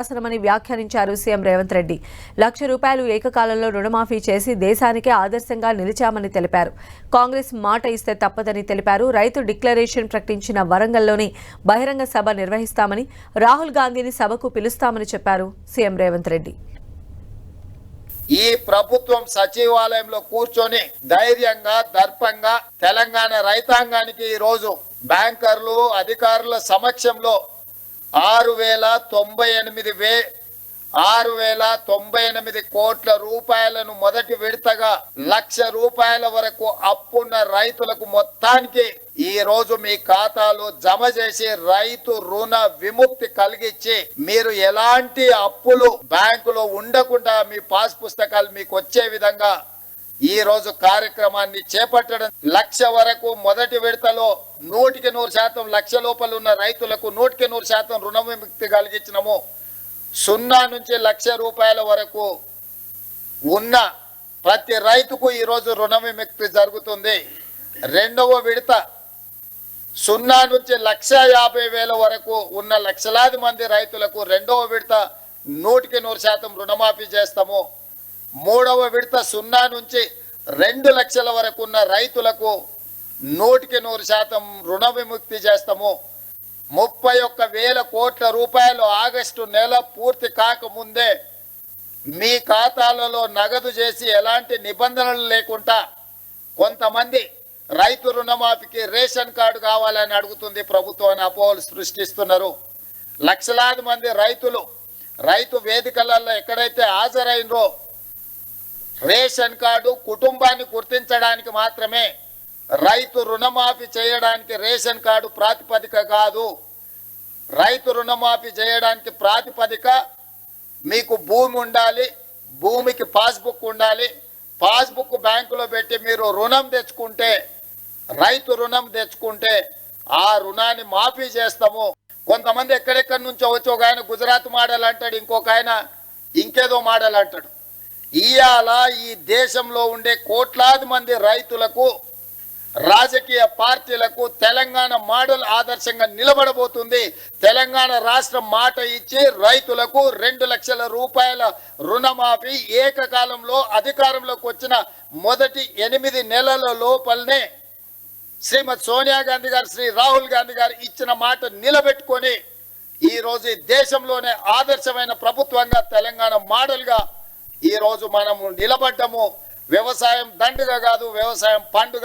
శాసనమని వ్యాఖ్యానించారు సీఎం రేవంత్ రెడ్డి. లక్ష రూపాయలు ఏకకాలంలో రుణమాఫీ చేసి దేశానికే ఆదర్శంగా నిలిచామని తెలిపారు. కాంగ్రెస్ మాట ఇస్తే తప్పదని తెలిపారు. రైతు డిక్లరేషన్ ప్రకటించిన వరంగల్లోని బహిరంగ సభ నిర్వహిస్తామని రాహుల్ గాంధీని సభకు పిలుస్తామని చెప్పారు సీఎం రేవంత్ రెడ్డి. ఈ ప్రభుత్వం సచివాలయంలో కూర్చొని ధైర్యంగా దర్పంగా తెలంగాణ రైతాంగానికి ఈ రోజు బ్యాంకర్లు అధికారుల సమక్షంలో ఆరు వేల తొంభై ఎనిమిది వే ఆరు వేల తొంభై ఎనిమిది కోట్ల రూపాయలను మొదటి విడతగా లక్ష రూపాయల వరకు అప్పున్న రైతులకు మొత్తానికి ఈ రోజు మీ ఖాతాలో జమ చేసి రైతు రుణ విముక్తి కలిగించి మీరు ఎలాంటి అప్పులు బ్యాంకులో ఉండకుండా మీ పాస్ పుస్తకాలు మీకు వచ్చే విధంగా ఈ రోజు కార్యక్రమాన్ని చేపట్టడం లక్ష వరకు మొదటి విడతలో నూటికి నూరు శాతం లక్ష లోపల ఉన్న రైతులకు నూటికి నూరు శాతం రుణ విముక్తి కలిగించినము. సున్నా నుంచి లక్ష రూపాయల వరకు ఉన్న ప్రతి రైతుకు ఈరోజు రుణ విముక్తి జరుగుతుంది. రెండవ విడత సున్నా నుంచి లక్ష యాభై వేల వరకు ఉన్న లక్షలాది మంది రైతులకు రెండవ విడత నూటికి నూరు శాతం రుణమాఫీ చేస్తాము. మూడవ విడత సున్నా నుంచి రెండు లక్షల వరకు ఉన్న రైతులకు నూటికి నూరు శాతం రుణ విముక్తి చేస్తాము. ముప్పై ఒక్క వేల కోట్ల రూపాయలు ఆగస్టు నెల పూర్తి కాకముందే మీ ఖాతాలలో నగదు చేసి ఎలాంటి నిబంధనలు లేకుండా కొంతమంది రైతు రుణమాఫీకి రేషన్ కార్డు కావాలని అడుగుతుంది ప్రభుత్వం అపోహలు సృష్టిస్తున్నారు. లక్షలాది మంది రైతులు రైతు వేదికలలో ఎక్కడైతే హాజరైనరో రేషన్ కార్డు కుటుంబాన్ని గుర్తించడానికి మాత్రమే రైతు రుణమాఫీ చేయడానికి రేషన్ కార్డు ప్రాతిపదిక కాదు. రైతు రుణమాఫీ చేయడానికి ప్రాతిపదిక మీకు భూమి ఉండాలి భూమికి పాస్బుక్ ఉండాలి. పాస్బుక్ బ్యాంకులో పెట్టి మీరు రుణం తెచ్చుకుంటే రైతు రుణం తెచ్చుకుంటే ఆ రుణాన్ని మాఫీ చేస్తాము. కొంతమంది ఎక్కడెక్కడి నుంచో వచ్చో ఒక ఆయన గుజరాత్ మోడల్ అంటాడు ఇంకొక ఆయన ఇంకేదో మోడల్ అంటాడు. ఇవాళ ఈ దేశంలో ఉండే కోట్లాది మంది రైతులకు రాజకీయ పార్టీలకు తెలంగాణ మోడల్ ఆదర్శంగా నిలబడబోతుంది. తెలంగాణ రాష్ట్రం మాట ఇచ్చి రైతులకు రెండు లక్షల రూపాయల రుణమాఫీ ఏకకాలంలో అధికారంలోకి వచ్చిన మొదటి ఎనిమిది నెలల లోపలనే శ్రీమతి సోనియా గాంధీ గారు శ్రీ రాహుల్ గాంధీ గారు ఇచ్చిన మాట నిలబెట్టుకొని ఈరోజు దేశంలోనే ఆదర్శమైన ప్రభుత్వంగా తెలంగాణ మోడల్గా ఈరోజు రోజు మనము నిలబడ్డము. వ్యవసాయం దండుగ కాదు వ్యవసాయం పండుగ